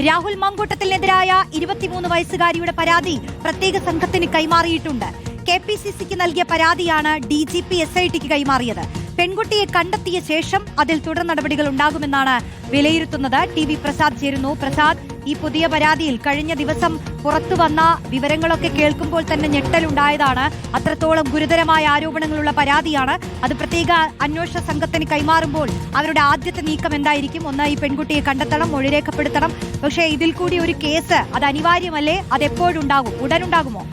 രാഹുൽ മങ്കൂട്ടത്തിനെതിരായ ഇരുപത്തിമൂന്ന് വയസ്സുകാരിയുടെ പരാതി പ്രത്യേക സംഘത്തിന് കൈമാറിയിട്ടുണ്ട്. കെ പി സി സിക്ക് നൽകിയ പരാതിയാണ് D G P S I tick കൈമാറിയത്. പെൺകുട്ടിയെ കണ്ടെത്തിയ ശേഷം അതിൽ തുടർ നടപടികൾ ഉണ്ടാകുമെന്നാണ് വിലയിരുത്തുന്നത്. ടി വി പ്രസാദ് ചേരുന്നു. പ്രസാദ് ഈ പുതിയ പരാതിയിൽ കഴിഞ്ഞ ദിവസം പുറത്തു വന്ന വിവരങ്ങളൊക്കെ കേൾക്കുമ്പോൾ തന്നെ ഞെട്ടലുണ്ടായതാണ്. അത്രത്തോളം ഗുരുതരമായ ആരോപണങ്ങളുള്ള പരാതിയാണ്. അത് പ്രത്യേക അന്വേഷണ സംഘത്തിന് കൈമാറുമ്പോൾ അവരുടെ ആദ്യത്തെ നീക്കം എന്തായിരിക്കും? ഒന്ന് ഈ പെൺകുട്ടിയെ കണ്ടെത്തണം മൊഴി രേഖപ്പെടുത്തണം. പക്ഷേ ഇതിൽ കൂടി ഒരു കേസ് അത് അനിവാര്യമല്ലേ? അത് എപ്പോഴുണ്ടാകും ഉടനുണ്ടാകുമോ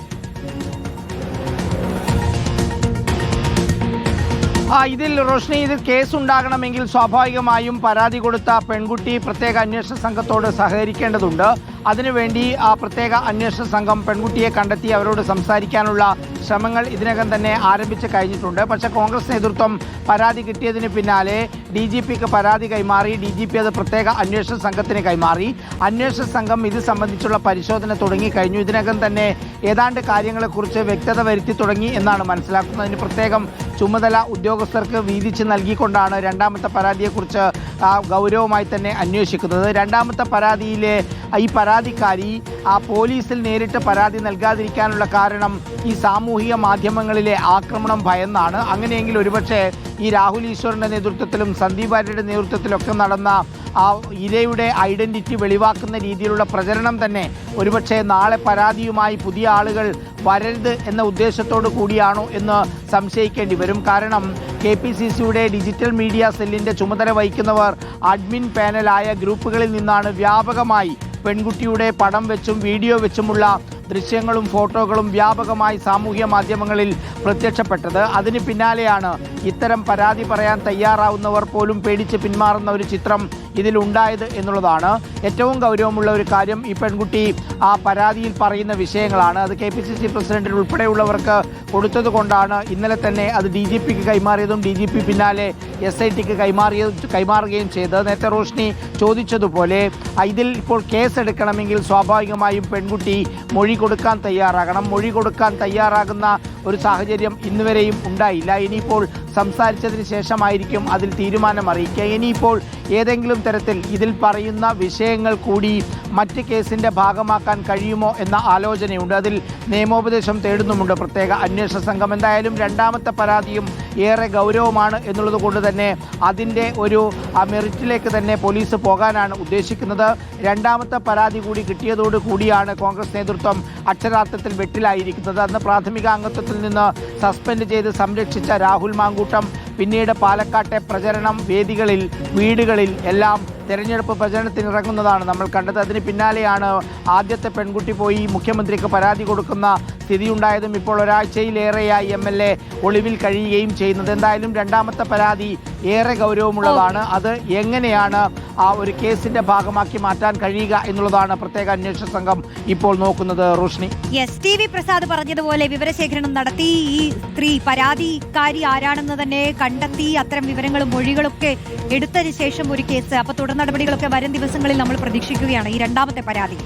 ഇതിൽ റോഷ്നി ഇതിൽ കേസ് ഉണ്ടാകണമെങ്കിൽ സ്വാഭാവികമായും പരാതി കൊടുത്ത പെൺകുട്ടി പ്രത്യേക അന്വേഷണ സംഘത്തോട് സഹകരിക്കേണ്ടതുണ്ട്. അതിനുവേണ്ടി ആ പ്രത്യേക അന്വേഷണ സംഘം പെൺകുട്ടിയെ കണ്ടെത്തി അവരോട് സംസാരിക്കാനുള്ള ശ്രമങ്ങൾ ഇതിനകം തന്നെ ആരംഭിച്ച് കഴിഞ്ഞിട്ടുണ്ട്. പക്ഷേ കോൺഗ്രസ് നേതൃത്വം പരാതി കിട്ടിയതിന് പിന്നാലെ ഡി ജി പിക്ക് പരാതി കൈമാറി. ഡി ജി പി അത് പ്രത്യേക അന്വേഷണ സംഘത്തിന് കൈമാറി. അന്വേഷണ സംഘം ഇത് സംബന്ധിച്ചുള്ള പരിശോധന തുടങ്ങിക്കഴിഞ്ഞു ഇതിനകം തന്നെ ഏതാണ്ട് കാര്യങ്ങളെക്കുറിച്ച് വ്യക്തത വരുത്തി തുടങ്ങി എന്നാണ് മനസ്സിലാക്കുന്നത്. അതിന് പ്രത്യേകം ചുമതല ഉദ്യോഗസ്ഥർക്ക് വീതിച്ച് നൽകിക്കൊണ്ടാണ് രണ്ടാമത്തെ പരാതിയെക്കുറിച്ച് ഗൗരവമായി തന്നെ അന്വേഷിക്കുന്നത്. രണ്ടാമത്തെ പരാതിയിലെ ഈ പരാതിക്കാരി ആ പോലീസിൽ നേരിട്ട് പരാതി നൽകാതിരിക്കാനുള്ള കാരണം ഈ സാമൂഹിക മാധ്യമങ്ങളിലെ ആക്രമണം ഭയന്നാണ്. അങ്ങനെയെങ്കിൽ ഒരുപക്ഷെ ഈ രാഹുൽ ഈശ്വറിന്റെ നേതൃത്വത്തിലും സന്ദീപ് ആര്യയുടെ നേതൃത്വത്തിലൊക്കെ നടന്ന ആ ഇരയുടെ ഐഡന്റിറ്റി വെളിവാക്കുന്ന രീതിയിലുള്ള പ്രചരണം തന്നെ ഒരുപക്ഷെ നാളെ പരാതിയുമായി പുതിയ ആളുകൾ വരരുത് എന്ന ഉദ്ദേശത്തോടു കൂടിയാണോ എന്ന് സംശയിക്കേണ്ടി വരും. കാരണം കെ പി സി സിയുടെ ഡിജിറ്റൽ മീഡിയ സെല്ലിന്റെ ചുമതല വഹിക്കുന്നവർ അഡ്മിൻ പാനലായ ഗ്രൂപ്പുകളിൽ നിന്നാണ് വ്യാപകമായി പെൺകുട്ടിയുടെ പടം വെച്ചും വീഡിയോ വെച്ചുമുള്ള ദൃശ്യങ്ങളും ഫോട്ടോകളും വ്യാപകമായി സാമൂഹ്യ മാധ്യമങ്ങളിൽ പ്രത്യക്ഷപ്പെട്ടത്. അതിന് പിന്നാലെയാണ് ഇത്തരം പരാതി പറയാൻ തയ്യാറാവുന്നവർ പോലും പേടിച്ച് പിന്മാറുന്ന ഒരു ചിത്രം ഇതിലുണ്ടായത് എന്നുള്ളതാണ്. ഏറ്റവും ഗൗരവമുള്ള ഒരു കാര്യം ഈ പെൺകുട്ടി ആ പരാതിയിൽ പറയുന്ന വിഷയങ്ങളാണ്. അത് കെ പി സി സി പ്രസിഡന്റിൽ ഉൾപ്പെടെയുള്ളവർക്ക് കൊടുത്തത് കൊണ്ടാണ് ഇന്നലെ തന്നെ അത് ഡി ജി പിക്ക് കൈമാറിയതും ഡി ജി പി പിന്നാലെ എസ് ഐ ടിക്ക് കൈമാറിയ കൈമാറുകയും ചെയ്തത്. നേരത്തെ റോഷ്നി ചോദിച്ചതുപോലെ ഇതിൽ ഇപ്പോൾ കേസ് എടുക്കണമെങ്കിൽ സ്വാഭാവികമായും പെൺകുട്ടി മൊഴി കൊടുക്കാൻ തയ്യാറാകണം. മൊഴി കൊടുക്കാൻ തയ്യാറാകുന്ന ഒരു സാഹചര്യം ഇന്നുവരെയും ഉണ്ടായില്ല. ഇനിയിപ്പോൾ സംസാരിച്ചതിന് ശേഷമായിരിക്കും അതിൽ തീരുമാനം അറിയിക്കുക ഇനിയിപ്പോൾ ഏതെങ്കിലും തരത്തിൽ ഇതിൽ പറയുന്ന വിഷയങ്ങൾ കൂടി മറ്റ് കേസിന്റെ ഭാഗമാക്കാൻ കഴിയുമോ എന്ന ആലോചനയുണ്ട്. അതിൽ നിയമോപദേശം തേടുന്നുമുണ്ട് പ്രത്യേക അന്വേഷണ സംഘം. എന്തായാലും രണ്ടാമത്തെ പരാതിയും ഏറെ ഗൗരവമാണ് എന്നുള്ളത് കൊണ്ട് തന്നെ അതിന്റെ ഒരു മെറിറ്റിലേക്ക് തന്നെ പോലീസ് പോകാനാണ് ഉദ്ദേശിക്കുന്നത്. രണ്ടാമത്തെ പരാതി കൂടി കിട്ടിയതോട് കൂടിയാണ് കോൺഗ്രസ് നേതൃത്വം അക്ഷരാർത്ഥത്തിൽ വെട്ടിലായിരിക്കുന്നത്. അന്ന് പ്രാഥമിക അംഗത്വത്തിൽ നിന്ന് സസ്പെൻഡ് ചെയ്ത് സംരക്ഷിച്ച രാഹുൽ മാങ്കൂട്ടം പിന്നീട് പാലക്കാട്ടെ പ്രചരണം വേദികളിൽ വീടുകളിൽ എല്ലാം തെരഞ്ഞെടുപ്പ് പ്രചരണത്തിന് ഇറങ്ങുന്നതാണ് നമ്മൾ കണ്ടത് അതിന് പിന്നാലെയാണ് ആദ്യത്തെ പെൺകുട്ടി പോയി മുഖ്യമന്ത്രിക്ക് പരാതി കൊടുക്കുന്ന സ്ഥിതിയുണ്ടായതും ഇപ്പോൾ ഒരാഴ്ചയിലേറെയായി എം എൽ എ ഒളിവിൽ കഴിയുകയും ചെയ്യുന്നത്. എന്തായാലും രണ്ടാമത്തെ പരാതി ഏറെ ഗൗരവമുള്ളതാണ്. അത് എങ്ങനെയാണ് ആ ഒരു കേസിന്റെ ഭാഗമാക്കി മാറ്റാൻ കഴിയുക എന്നുള്ളതാണ് പ്രത്യേക അന്വേഷണ സംഘം ഇപ്പോൾ നോക്കുന്നത്. Roshni. S T V Prasad പറഞ്ഞതുപോലെ വിവരശേഖരണം നടത്തി. ഈ സ്ത്രീ പരാതിക്കാരി ആരാണെന്ന് തന്നെ കണ്ടെത്തി. അത്തരം വിവരങ്ങളും മൊഴികളൊക്കെ എടുത്തതിന് ശേഷം ഒരു കേസ്. അപ്പൊ തുടർ നടപടികളൊക്കെ വരും ദിവസങ്ങളിൽ നമ്മൾ പ്രതീക്ഷിക്കുകയാണ് ഈ രണ്ടാമത്തെ പരാതി.